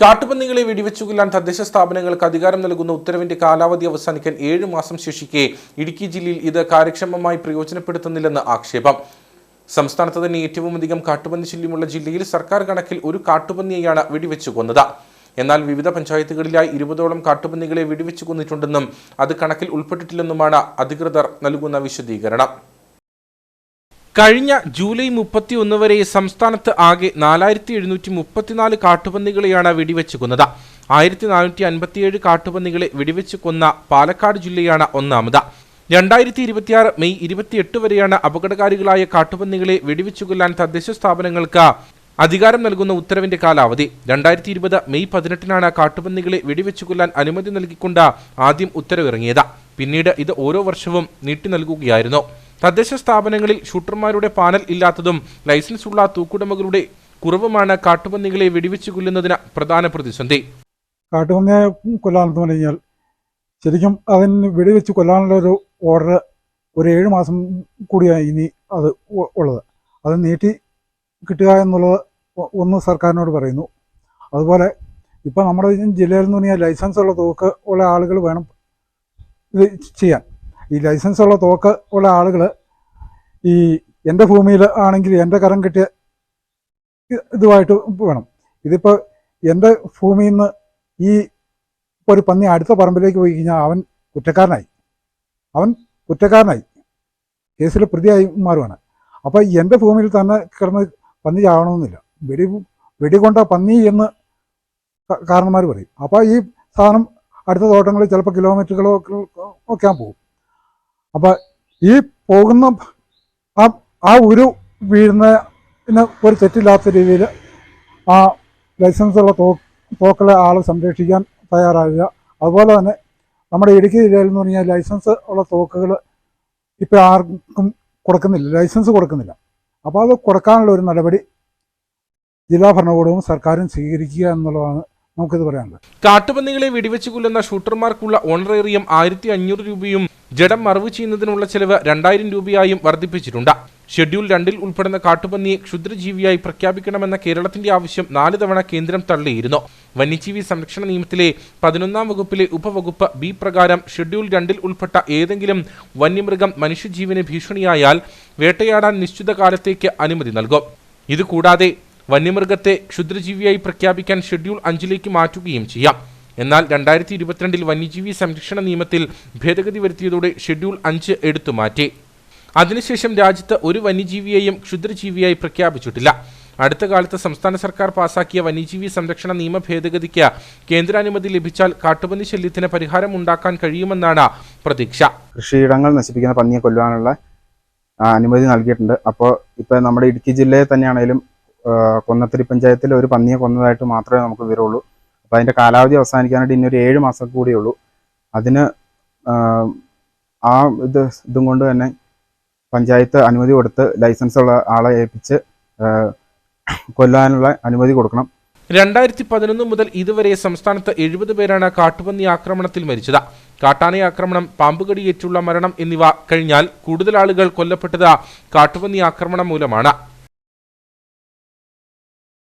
കാട്ടുപന്നികളെ വെടിവെച്ചു കൊല്ലാൻ തദ്ദേശ സ്ഥാപനങ്ങൾക്ക് അധികാരം നൽകുന്ന ഉത്തരവിന്റെ കാലാവധി അവസാനിക്കാൻ ഏഴ് മാസം ശേഷിക്കെ ഇടുക്കി ജില്ലയിൽ ഇത് കാര്യക്ഷമമായി പ്രയോജനപ്പെടുത്തുന്നില്ലെന്ന് ആക്ഷേപം. സംസ്ഥാനത്ത് തന്നെ ഏറ്റവും അധികം കാട്ടുപന്നി ശല്യമുള്ള ജില്ലയിൽ സർക്കാർ കണക്കിൽ ഒരു കാട്ടുപന്നിയെയാണ് വെടിവെച്ചു കൊന്നത് എന്നാൽ വിവിധ പഞ്ചായത്തുകളിലായി ഇരുപതോളം കാട്ടുപന്നികളെ വെടിവെച്ചു കൊന്നിട്ടുണ്ടെന്നും അത് കണക്കിൽ ഉൾപ്പെട്ടിട്ടില്ലെന്നുമാണ് അധികൃതർ നൽകുന്ന വിശദീകരണം. കഴിഞ്ഞ ജൂലൈ മുപ്പത്തി ഒന്ന് വരെ സംസ്ഥാനത്ത് ആകെ നാലായിരത്തി എഴുന്നൂറ്റി മുപ്പത്തിനാല് കാട്ടുപന്നികളെയാണ് വെടിവെച്ച് കൊന്നത് ആയിരത്തി നാനൂറ്റി അൻപത്തിയേഴ് കാട്ടുപന്നികളെ വെടിവെച്ച് കൊന്ന പാലക്കാട് ജില്ലയാണ് ഒന്നാമത്. രണ്ടായിരത്തി ഇരുപത്തിയാറ് മെയ് ഇരുപത്തിയെട്ട് വരെയാണ് അപകടകാരികളായ കാട്ടുപന്നികളെ വെടിവെച്ചു കൊല്ലാൻ തദ്ദേശ സ്ഥാപനങ്ങൾക്ക് അധികാരം നൽകുന്ന ഉത്തരവിന്റെ കാലാവധി. രണ്ടായിരത്തി ഇരുപത് മെയ് പതിനെട്ടിനാണ് കാട്ടുപന്നികളെ വെടിവെച്ചു കൊല്ലാൻ അനുമതി നൽകിക്കൊണ്ട് ആദ്യം ഉത്തരവിറങ്ങിയത്. പിന്നീട് ഇത് ഓരോ വർഷവും നീട്ടി നൽകുകയായിരുന്നു. തദ്ദേശ സ്ഥാപനങ്ങളിൽ ഷൂട്ടർമാരുടെ പാനൽ ഇല്ലാത്തതും ലൈസൻസ് ഉള്ള തൂക്കുടമകളുടെ കുറവുമാണ് കാട്ടുപന്നികളെ വെടിവെച്ചു കൊല്ലുന്നതിന് പ്രധാന പ്രതിസന്ധി. കാട്ടുപന്നിയെ കൊല്ലാനെന്ന് പറഞ്ഞു ശരിക്കും അതിന് വെടിവെച്ച് കൊല്ലാനുള്ള ഒരു ഓർഡർ ഒരു ഏഴ് മാസം കൂടിയാണ് ഇനി അത് ഉള്ളത്. അത് നീട്ടി കിട്ടുക എന്നുള്ളത് ഒന്ന് സർക്കാരിനോട് പറയുന്നു. അതുപോലെ ഇപ്പം നമ്മുടെ ജില്ലയിൽ നിന്ന് പറഞ്ഞാൽ ലൈസൻസ് ഉള്ള തോക്ക് ഉള്ള ആളുകൾ വേണം ഇത് ചെയ്യാൻ. ഈ ലൈസൻസ് ഉള്ള തോക്ക് ഉള്ള ആളുകൾ ഈ എന്റെ ഭൂമിയിൽ ആണെങ്കിൽ എന്റെ കരം കിട്ടിയ ഇതുമായിട്ട് വേണം. ഇതിപ്പോൾ എന്റെ ഭൂമിയിൽ നിന്ന് ഈ ഒരു പന്നി അടുത്ത പറമ്പിലേക്ക് പോയി കഴിഞ്ഞാൽ അവൻ കുറ്റക്കാരനായി. അവൻ കുറ്റക്കാരനായി. കേസിൽ പ്രതിയായി മാറുവാണ്. അപ്പോൾ എന്റെ ഭൂമിയിൽ തന്നെ കിടന്ന് പന്നി ചാവണമെന്നില്ല. വെടി വെടികൊണ്ട പന്നി എന്ന് കാരണന്മാർ പറയും. അപ്പോൾ ഈ സാധനം അടുത്ത തോട്ടങ്ങളിൽ ചിലപ്പോൾ കിലോമീറ്ററുകളോ ഒക്കെ പോകും. അപ്പോൾ ഈ പോകുന്ന ആ ആ ഉരു വീഴുന്നതിന് ഒരു തെറ്റില്ലാത്ത രീതിയിൽ ആ ലൈസൻസ് ഉള്ള തോ തോക്കളെ ആൾ സംരക്ഷിക്കാൻ തയ്യാറാകുക. അതുപോലെ തന്നെ നമ്മുടെ ഇടുക്കി ജില്ലയിൽ എന്ന് പറഞ്ഞാൽ ലൈസൻസ് ഉള്ള തോക്കുകൾ ഇപ്പോൾ ആർക്കും കൊടുക്കുന്നില്ല. ലൈസൻസ് കൊടുക്കുന്നില്ല. അപ്പോൾ അത് കൊടുക്കാനുള്ള ഒരു നടപടി ജില്ലാ ഭരണകൂടവും സർക്കാരും സ്വീകരിക്കുക എന്നുള്ളതാണ് നമുക്കിത് പറയാനുള്ളത്. കാട്ടുപന്നികളെ വെടിവെച്ച് കൊല്ലുന്ന ഷൂട്ടർമാർക്കുള്ള ഓണറേറിയം ആയിരത്തി അഞ്ഞൂറ് രൂപയും ജഡം മറവ് ചെയ്യുന്നതിനുള്ള ചെലവ് രണ്ടായിരം രൂപയായും വർദ്ധിപ്പിച്ചിട്ടുണ്ട്. ഷെഡ്യൂൾ രണ്ടിൽ ഉൾപ്പെടുന്ന കാട്ടുപന്നിയെ ക്ഷുദ്രജീവിയായി പ്രഖ്യാപിക്കണമെന്ന കേരളത്തിന്റെ ആവശ്യം നാല് തവണ കേന്ദ്രം തള്ളിയിരുന്നു. വന്യജീവി സംരക്ഷണ നിയമത്തിലെ പതിനൊന്നാം വകുപ്പിലെ ഉപവകുപ്പ് ബി പ്രകാരം ഷെഡ്യൂൾ രണ്ടിൽ ഉൾപ്പെട്ട ഏതെങ്കിലും വന്യമൃഗം മനുഷ്യജീവന് ഭീഷണിയായാൽ വേട്ടയാടാൻ നിശ്ചിത കാലത്തേക്ക് അനുമതി നൽകും. ഇതുകൂടാതെ വന്യമൃഗത്തെ ക്ഷുദ്രജീവിയായി പ്രഖ്യാപിക്കാൻ ഷെഡ്യൂൾ അഞ്ചിലേക്ക് മാറ്റുകയും ചെയ്യാം. എന്നാൽ രണ്ടായിരത്തി ഇരുപത്തിരണ്ടിൽ വന്യജീവി സംരക്ഷണ നിയമത്തിൽ ഭേദഗതി വരുത്തിയതോടെ ഷെഡ്യൂൾ അഞ്ച് എടുത്തു മാറ്റി. അതിനുശേഷം രാജ്യത്ത് ഒരു വന്യജീവിയെയും ക്ഷുദ്രജീവിയായി പ്രഖ്യാപിച്ചിട്ടില്ല. അടുത്ത കാലത്ത് സംസ്ഥാന സർക്കാർ പാസാക്കിയ വന്യജീവി സംരക്ഷണ നിയമ ഭേദഗതിക്ക് കേന്ദ്രാനുമതി ലഭിച്ചാൽ കാട്ടുപന്നി ശല്യത്തിന് പരിഹാരം ഉണ്ടാക്കാൻ കഴിയുമെന്നാണ് പ്രതീക്ഷ. കൃഷിയിടങ്ങൾ നശിപ്പിക്കുന്ന പന്നിയെ കൊല്ലാനുള്ള അനുമതി നൽകിയിട്ടുണ്ട്. അപ്പോൾ ഇപ്പോൾ നമ്മുടെ ഇടുക്കി ജില്ലയിൽ തന്നെയാണെങ്കിലും കൊന്നത്തിരി പഞ്ചായത്തിൽ ഒരു പന്നിയെ കൊന്നതായിട്ട് മാത്രമേ നമുക്ക് വിവരമുള്ളൂ. അപ്പോൾ അതിന്റെ കാലാവധി അവസാനിക്കാനായിട്ട് ഇനി ഒരു ഏഴ് മാസം കൂടിയേ ഉള്ളൂ. അതിന് ആ ഇത് ഇതും കൊണ്ട് തന്നെ പഞ്ചായത്ത് അനുമതി കൊടുത്ത് ലൈസൻസ് ഉള്ള ആളെ ഏൽപ്പിച്ച് കൊല്ലാനുള്ള അനുമതി കൊടുക്കണം. രണ്ടായിരത്തി പതിനൊന്ന് മുതൽ ഇതുവരെ സംസ്ഥാനത്ത് എഴുപത് പേരാണ് കാട്ടുപന്നി ആക്രമണത്തിൽ മരിച്ചത്. കാട്ടാന ആക്രമണം പാമ്പുകടിയേറ്റുള്ള മരണം എന്നിവ കഴിഞ്ഞാൽ കൂടുതൽ ആളുകൾ കൊല്ലപ്പെട്ടത് കാട്ടുപന്നി ആക്രമണം മൂലമാണ്.